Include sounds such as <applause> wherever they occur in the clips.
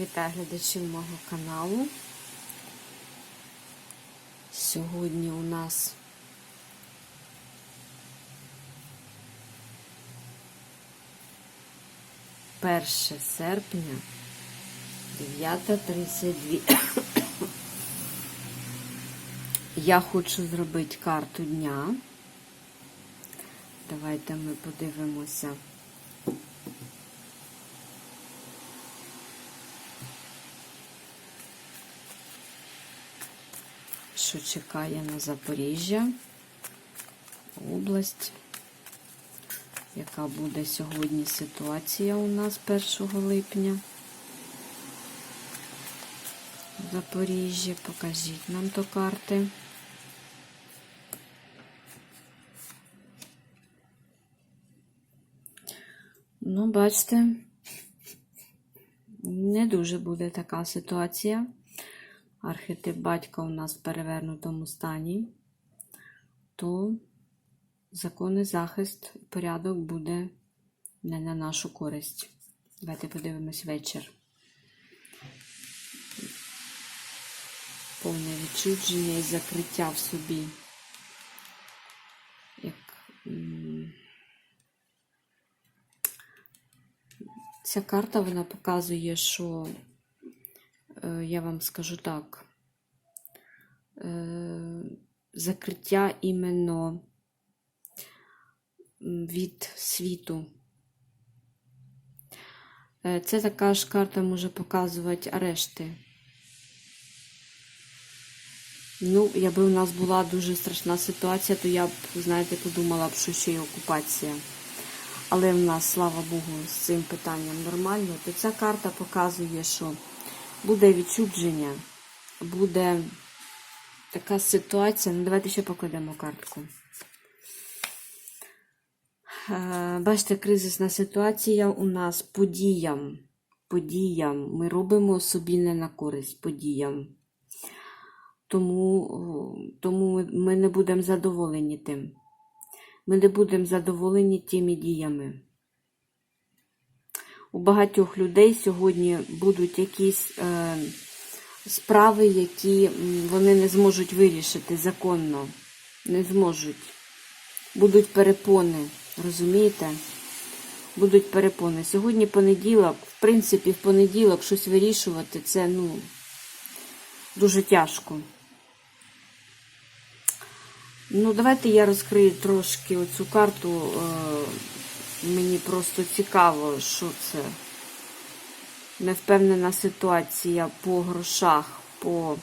Вітаю глядачів мого каналу. Сьогодні у нас перше серпня 9.32. Я хочу зробити карту дня. Давайте ми подивимося. що чекає на Запоріжжя, область, яка буде сьогодні ситуація у нас 1 липня. В Запоріжжі, покажіть нам то карти. Ну, бачите, не дуже буде така ситуація. Архетип батька у нас в перевернутому стані, то законний захист, порядок буде не на нашу користь. Давайте подивимось вечір. Повне відчудження і закриття в собі. Як ця карта вона показує, що я вам скажу так, е, закриття іменно від світу. Е, Це така ж карта може показувати арешти. Ну, якби у нас була дуже страшна ситуація, то я б, знаєте, подумала б, що ще й окупація. Але в нас, слава Богу, з цим питанням нормально, то ця карта показує, що буде відчудження, буде така ситуація. Ну, давайте ще покладемо картку. Е, Бачите, кризисна ситуація у нас подіям. Подіям. Ми робимо собі не на користь подіям. Тому, тому ми- ми не будемо задоволені тим. Ми не будемо задоволені тими діями. У багатьох людей сьогодні будуть якісь е, справи, які вони не зможуть вирішити законно. Не зможуть. Будуть перепони, розумієте? Будуть перепони. Сьогодні понеділок, в принципі, в понеділок щось вирішувати це ну, дуже тяжко. Ну, давайте я розкрию трошки оцю карту. Е, мені просто цікаво, що це. Невпевнена ситуація по грошах, по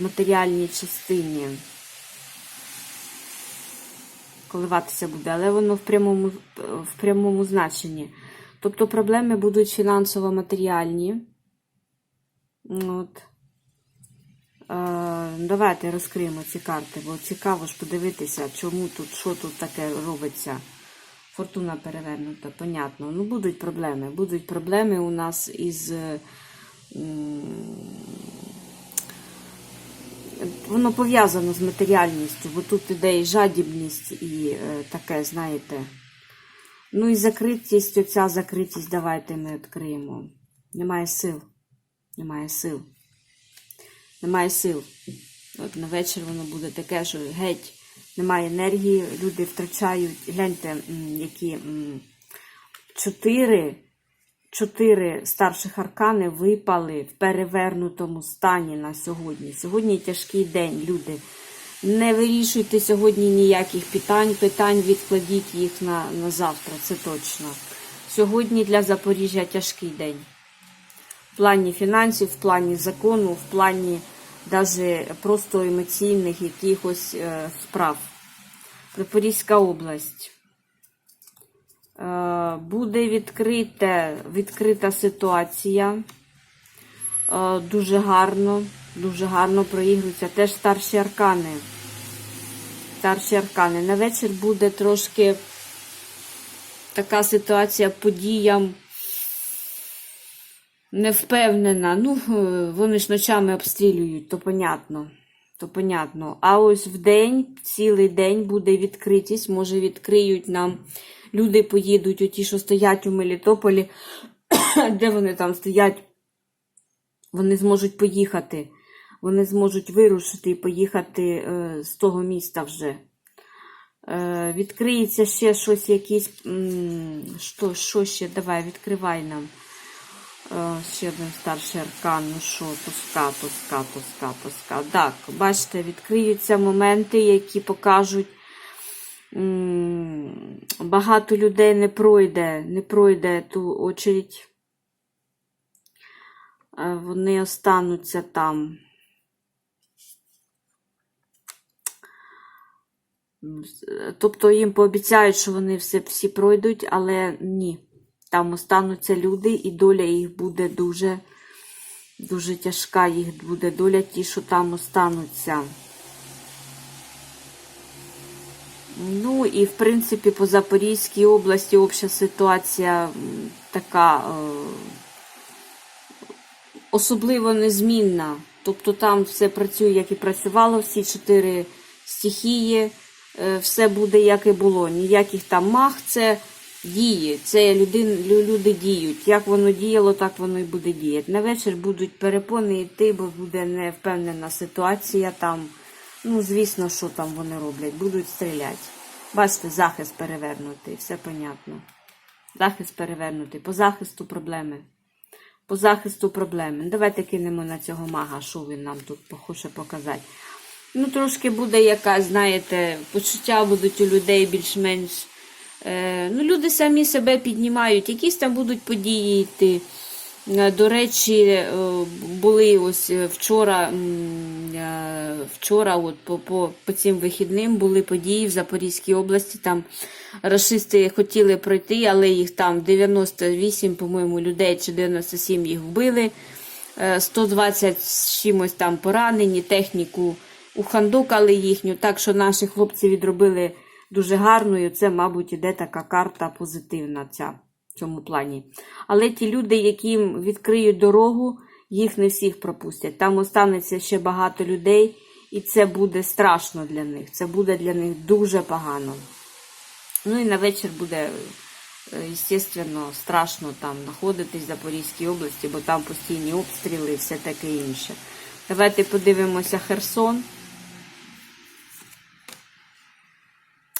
матеріальній частині. Коливатися буде, але воно в прямому, в прямому значенні. Тобто проблеми будуть фінансово-матеріальні. От. Е, Давайте розкриємо ці карти, бо цікаво ж подивитися, чому тут, що тут таке робиться. Фортуна перевернута, понятно. Ну, будуть проблеми. Будуть проблеми у нас із. е, Воно пов'язано з матеріальністю, бо тут іде і жадібність, і е, таке, знаєте. Ну і закритість, оця закритість, давайте ми відкриємо. Немає сил. Немає сил. Немає сил. От на вечір воно буде таке, що геть немає енергії, люди втрачають. Гляньте, які чотири, чотири старших аркани випали в перевернутому стані на сьогодні. Сьогодні тяжкий день, люди. Не вирішуйте сьогодні ніяких питань, питань відкладіть їх на, на завтра, це точно. Сьогодні для Запоріжжя тяжкий день в плані фінансів, в плані закону, в плані навіть просто емоційних якихось е, справ. Запорізька область. Е, буде відкрите, відкрита ситуація. Е, дуже гарно, дуже гарно проігруються. Теж старші аркани. Старші аркани. На вечір буде трошки така ситуація подіям не впевнена. Ну, е, вони ж ночами обстрілюють, то понятно. То понятно. А ось в день, цілий день буде відкритість, може відкриють нам. Люди поїдуть, оті, що стоять у Мелітополі, <coughs> де вони там стоять Вони зможуть поїхати. Вони зможуть вирушити і поїхати е, з того міста вже. Е, відкриється ще щось, якісь. Що, що ще? Давай, відкривай нам. Е, ще один старший аркан. Ну що, тоска, тоска, тоска, тоска. Так, бачите, відкриються моменти, які покажуть. Багато людей не пройде, не пройде ту очередь. Е, Вони остануться там. Тобто їм пообіцяють, що вони все всі пройдуть, але ні. Там остануться люди, і доля їх буде дуже, дуже тяжка. Їх буде доля ті, що там остануться. Ну і в принципі по Запорізькій області обща ситуація така е, особливо незмінна. Тобто там все працює, як і працювало, всі чотири стихії, е, все буде як і було. Ніяких там мах, це діє, це люди, люди діють. Як воно діяло, так воно і буде діяти. На вечір будуть перепони йти, бо буде невпевнена ситуація там. Ну, звісно, що там вони роблять, будуть стріляти. Бачите, захист перевернутий, все понятно. Захист перевернутий. По захисту проблеми. По захисту проблеми. Ну, Давайте кинемо на цього мага, що він нам тут хоче показати. Ну, трошки буде якась, знаєте, почуття будуть у людей більш-менш. Е, ну, люди самі себе піднімають, якісь там будуть події йти. Е, До речі, е, були ось вчора, вчора от по, по, по цим вихідним були події в Запорізькій області. Там рашисти хотіли пройти, але їх там 98, по-моєму, людей чи 97 їх вбили. Е, 120 з чимось там поранені, техніку ухандокали їхню. Так що наші хлопці відробили дуже гарно, і це, мабуть, іде така карта позитивна ця в цьому плані. Але ті люди, яким відкриють дорогу, їх не всіх пропустять. Там останеться ще багато людей, і це буде страшно для них. Це буде для них дуже погано. Ну і на вечір буде, звісно, страшно там знаходитись в Запорізькій області, бо там постійні обстріли і все таке інше. Давайте подивимося Херсон.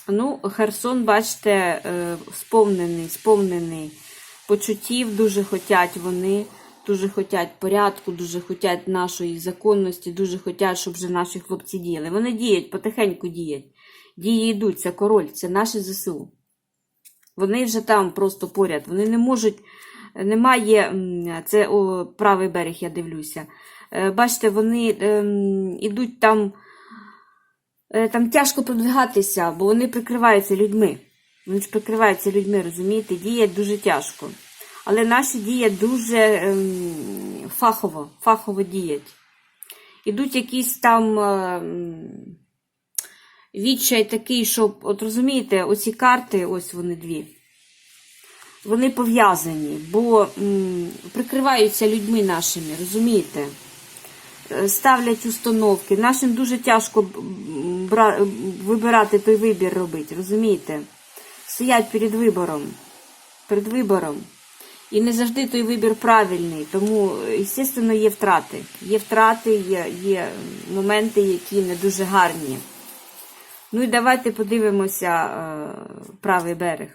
Ну, Херсон, бачите, е, сповнений, сповнений почуттів, дуже хотять вони, дуже хотять порядку, дуже хотять нашої законності, дуже хотять, щоб вже наші хлопці діяли. Вони діють, потихеньку діють. Дії йдуть, це король, це наші ЗСУ. Вони вже там просто поряд. Вони не можуть, немає, це о, правий берег, я дивлюся. Е, Бачите, вони ем, ідуть там. Е, Там тяжко продвигатися, бо вони прикриваються людьми. Вони ж прикриваються людьми, розумієте, діять дуже тяжко. Але наші діють дуже ем, фахово, фахово діють. Ідуть якісь там ем, відчай такий, що, от розумієте, оці карти, ось вони дві, вони пов'язані, бо м, прикриваються людьми нашими, розумієте? Е, ставлять установки. Нашим дуже тяжко вибирати той вибір робити, розумієте? Стоять перед вибором. Перед вибором. І не завжди той вибір правильний. Тому, звісно, є втрати. Є втрати, є, є моменти, які не дуже гарні. Ну і давайте подивимося е, правий берег.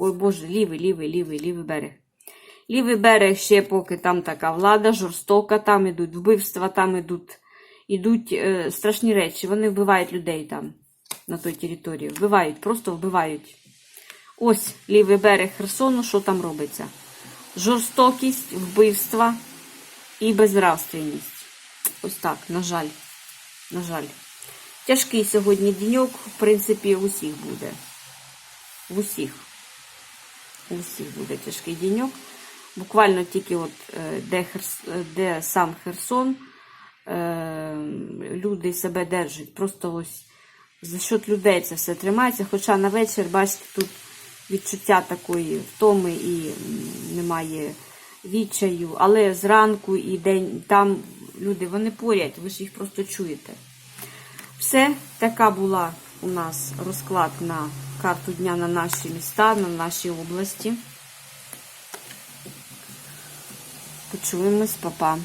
Ой Боже, лівий, лівий, лівий, лівий берег. Лівий берег ще поки там така влада жорстока, там ідуть вбивства, там ідуть, ідуть е, страшні речі. Вони вбивають людей там, на той території. Вбивають, просто вбивають. Ось лівий берег Херсону, що там робиться? Жорстокість, вбивства і безнравственність. Ось так, на жаль. На жаль. Тяжкий сьогодні деньок, в принципі, в усіх буде. В усіх. У всіх буде тяжкий деньок. Буквально тільки от е, де, Херс, е, де сам Херсон, е, люди себе держать. Просто ось за счет людей це все тримається. Хоча на вечір, бачите, тут відчуття такої втоми і немає відчаю. Але зранку і день там люди вони поряд, ви ж їх просто чуєте. Все, така була у нас розклад на карту дня на наші міста, на наші області. Почуємось, папа.